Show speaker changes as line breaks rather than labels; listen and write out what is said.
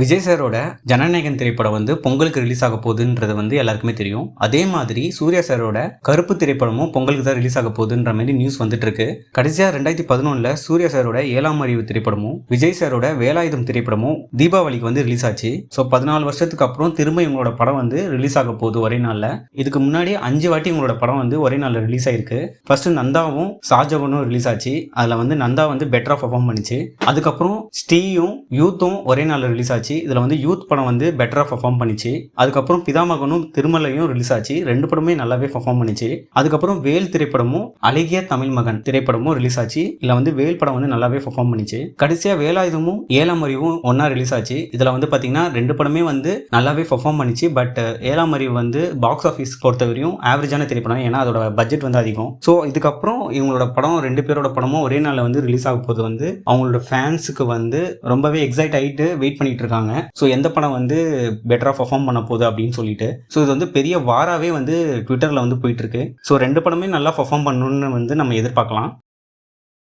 விஜய் சாரோட ஜனநாயகன் திரைப்படம் வந்து பொங்கலுக்கு ரிலீஸ் ஆக போகுதுன்றது வந்து எல்லாருக்குமே தெரியும். அதே மாதிரி சூர்யா சாரோட கருப்பு திரைப்படமும் பொங்கலுக்கு தான் ரிலீஸ் ஆக போகுதுன்ற மாதிரி நியூஸ் வந்துட்டு இருக்கு. கடைசியாக ரெண்டாயிரத்தி பதினொன்றில் சூர்யா சாரோட ஏழாம் அறிவு திரைப்படமும் விஜய் சாரோட வேலாயுதம் திரைப்படமும் தீபாவளிக்கு வந்து ரிலீஸ் ஆச்சு. ஸோ பதினாலு வருஷத்துக்கு அப்புறம் திரும்ப இவங்களோட படம் வந்து ரிலீஸ் ஆக போகுது ஒரே நாளில். இதுக்கு முன்னாடி அஞ்சு வாட்டி இவங்களோட படம் வந்து ஒரே நாளில் ரிலீஸ் ஆயிருக்கு. ஃபர்ஸ்ட் நந்தாவும் ஷாஜவனும் ரிலீஸ் ஆச்சு. அதில் வந்து நந்தா வந்து பெட்டராக பர்ஃபார்ம் பண்ணிச்சு. அதுக்கப்புறம் ஸ்டீயும் யூத்தும் ஒரே நாளில் ரிலீஸ் ஆச்சு. இதில் வந்து யூத் படம் வந்து பெட்டராக பர்ஃபார்ம் பண்ணிச்சு. அதுக்கப்புறம் பிதாமகனும் திருமலையும் ரிலீஸ் ஆச்சு. ரெண்டு படமே நல்லாவே பர்ஃபார்ம் பண்ணிச்சு. அதுக்கப்புறம் வேல் திரைப்படமும் அழகிய தமிழ் மகன் திரைப்படமும் ரிலீஸ் ஆச்சு. இதில் வந்து வேல் படம் வந்து நல்லாவே பர்ஃபார்ம் பண்ணிச்சு. கடைசியாக வேலாயுதமும் ஏழாம் அறிவும் ஒன்றா ரிலீஸ் ஆச்சு. இதில் வந்து பார்த்தீங்கன்னா ரெண்டு படமே வந்து நல்லாவே பர்ஃபார்ம் பண்ணிச்சு. பட் ஏழாம் அறிவு வந்து பாக்ஸ் ஆஃபீஸ் பொறுத்தவரையும் ஆவரேஜான திரைப்படம். ஏன்னா அதோட பட்ஜெட் வந்து அதிகம். ஸோ இதுக்கப்புறம் இவங்களோட படம் ரெண்டு பேரோட படமும் ஒரே நாளில் வந்து ரிலீஸ் ஆக போது வந்து அவங்களோட ஃபேன்ஸுக்கு வந்து ரொம்பவே எக்ஸைட் ஆகிட்டு வெயிட் பண்ணிட்டு இருக்காங்க. ஸோ எந்த படம் வந்து பெட்டராக பர்ஃபார்ம் பண்ண போகுது அப்படின்னு சொல்லிட்டு. ஸோ இது வந்து பெரிய வாராவே வந்து ட்விட்டரில் வந்து போயிட்டு இருக்கு. ஸோ ரெண்டு படமே நல்லா பர்ஃபார்ம் பண்ணணும்னு வந்து நம்ம எதிர்பார்க்கலாம்.